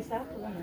போய் சாப்பிடுவாங்க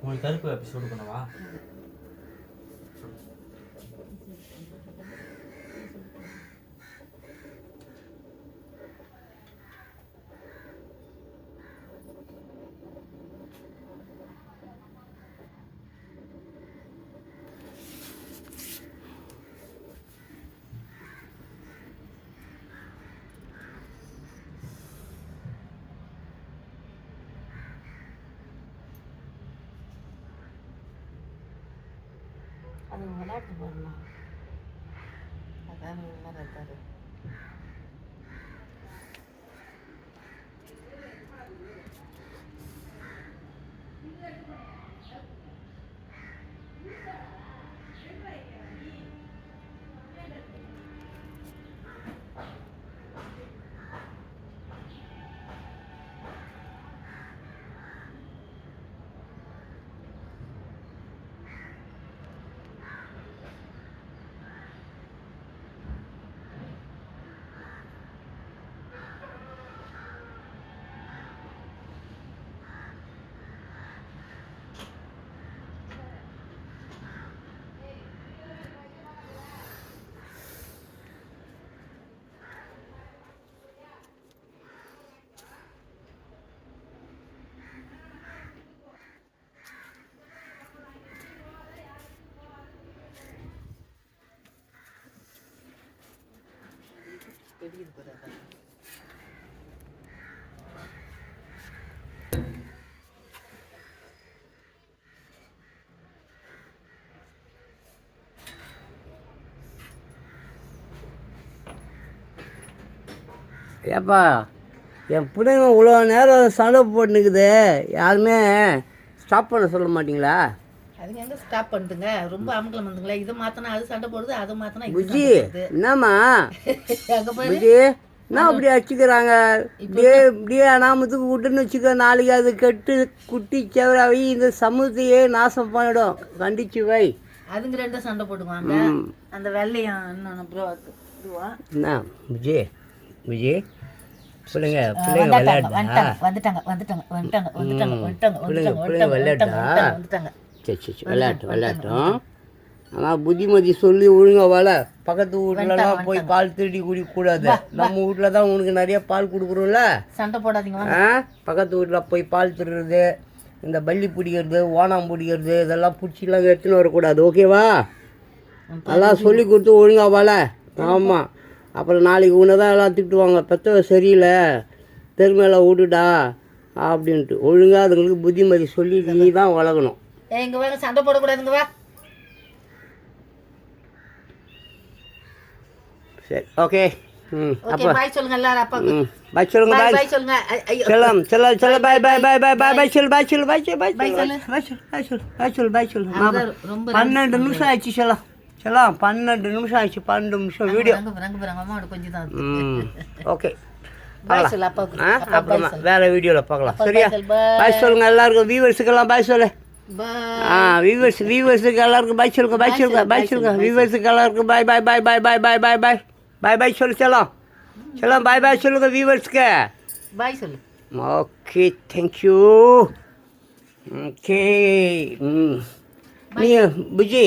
உங்களுக்கு கருப்பு எபிசோடு பண்ணவா? அது விளையாட்டு பண்ணலாம் அதான் நல்லா இருக்காரு தெரியுது பாரு அதான். ஏப்பா என் பிள்ளைங்க இவ்வளோ நேரம் சண்டை போட்டுனுக்குது யாருமே ஸ்டாப் பண்ண சொல்ல மாட்டிங்களா அதுங்க எங்க ஸ்டாப் பண்ணிட்டுங்க ரொம்ப அமங்கலம் வந்துங்களா இதை மாத்தினா அது சண்டை போடுது அதை மாத்தினா இது புஜி. என்னம்மா அங்க புஜி என்ன அப்படி அடிச்சுக்கிறாங்க இப்படியே இப்படியே அனாமத்துக்கு விட்டுன்னு வச்சுக்க நாளைக்கு அது கெட்டு குட்டி செவராகி இந்த சமூகத்தையே நாசம் பண்ணிடும் கண்டிச்சு வை அதுங்க ரெண்டும் சண்டை போட்டுக்குவாங்க ம். அந்த வெள்ளையும் இன்னொன்று ப்ரோ இதுவா என்ன புஜி புஜி பிள்ளைங்க பிள்ளைங்க விளையாடுதா வந்துட்டாங்க வந்துட்டாங்க வந்துட்டாங்க வந்துட்டாங்க வந்துட்டாங்க வந்துட்டாங்க வந்துட்டாங்க வந்துட்டாங்க சரி சரி விளையாட்டு விளையாட்டும் ஆனால் புத்திமதி சொல்லி ஒழுங்கா வள பக்கத்து வீட்லலாம் போய் பால் திருடி குடிக்கக்கூடாது நம்ம வீட்டில் தான் உனக்கு நிறைய பால் கொடுக்குறோம்ல? சண்டை போடாதீங்க ஆ? பக்கத்து வீட்டில் போய் பால் திருடுறது இந்த பள்ளி பிடிக்கிறது ஓணாம் பிடிக்கிறது இதெல்லாம் பிடிச்சிலாம் எடுத்துன்னு வரக்கூடாது. ஓகேவா? அதெல்லாம் சொல்லி கொடுத்து ஒழுங்கா வள ஆமாம் அப்புறம் நாளைக்கு உன்னை தான் எல்லாம் திட்டுவாங்க. பெத்தவ சரியில்லை. தெருமையெல்லாம் விட்டுடா அப்படின்ட்டு. ஒழுங்கா அதுங்களுக்கு புத்திமதி சொல்லி நீ தான் வளர்க்கணும் இங்க வாங்க சண்டை போடக்கூடாதுங்க வா. சரி ஓகே. ம் ஓகே அப்போ. பாய் சொல்லுங்க எல்லாரும் அப்பாவுக்கு. ம் பாய் சொல்லுங்க பாய் பாய் சொல்லுங்க. ஐ- ஐயோ. செல்லம் செல்லம் செல்ல பாய் பாய் பாய் பாய் பாய் பாய் சொல்லு பாய் சொல்லு பாய் சொல்லு பாய் பாய் சொல்லு சொல்லு. பாய் சொல்லு பாய் சொல்லு பாய் சொல்லு பாய் சொல்லு. மாமா அவர்தான் ரொம்ப பன்னெண்டு நிமிஷம் ஆயிடுச்சு செல்லம். செல்லம் பன்னெண்டு நிமிஷம் ஆயிடுச்சு பன்னெண்டு நிமிஷம் வீடியோ கொஞ்சம் தான் ஓகே. ஆ அப்பா அப்புறமா வேற வீடியோவில் பார்க்கலாம் அப்பா சரியா? பாய் சொல்லு பாய் பாய் சொல்லுங்க எல்லாருக்கும் வியூவர்ஸுக்கெல்லாம் பாய் சொல்லு. ஆ வியூவர்ஸ் வியூவர்ஸுக்கு எல்லாருக்கும் பாய் சொல்லுங்க பாய் சொல்லுங்க பாய் சொல்லுங்க. வியூவர்ஸுக்கு எல்லாருக்கும் பாய் பாய் பாய் பாய் பாய் பாய் பாய் பாய் பாய் பாய் சொல்லு செல்லம். செல்லம் பாய் பாய் சொல்லுங்க வியூவர்ஸ்க்கு பாய் சொல்லு. ஓகே தேங்க்யூ ஓகே ம். நீயும் புஜி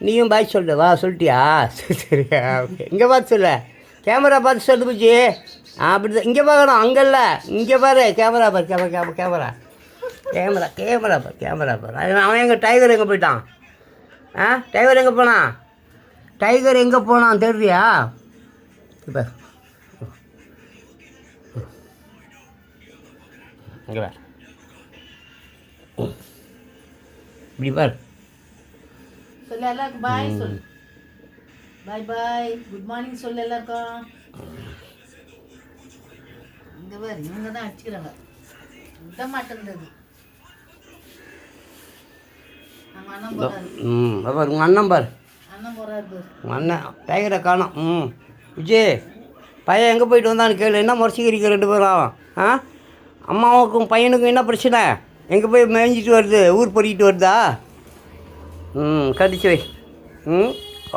நீயும் பாய் சொல்லு வா சொல்லிட்டியா? சரி சரியா ஓகே இங்கே பார்த்து சொல்லு. கேமரா பார்த்து சொல்லு புஜி. அப்படி தான் இங்கே பார்க்கணும் அங்கே இல்லை. இங்கே பாரு கேமரா பாரு camera camera camera camera camera பாரு கேமரா பாரு. அவன் அவன் எங்கே டைகர் எங்கே போயிட்டான்? ஆ? டைகர் எங்கே போனான்? டைகர் எங்கே போனான் தெரியுறியா? இப்போ இங்கே பார். இப்படி பார். சொல்லு எல்லாருக்கும் பாய் சொல்லு. பாய் பாய் குட் மார்னிங் சொல்லு எல்லாருக்கும். இங்க பாரு இவங்க தான் அடிச்சுக்கிறாங்க. விட மாட்டேங்குது நம்ம அண்ணன் போறாரு ம் பார் உங்கள் அண்ணன் பார். உங்கள் அண்ணன் டைகரை காணோம் ம். விஜய் பையன் எங்கே போயிட்டு வந்தான்னு கேளு என்ன முறைச்சிக்கிறீங்க ரெண்டு பேரும் ஆ? அம்மாவுக்கும் பையனுக்கும் என்ன பிரச்சனை? எங்கே போய் மேய்ஞ்சிட்டு வருது? ஊர் பொறிக்கிட்டு வருதா? ம் கடிச்சு வை. ம்?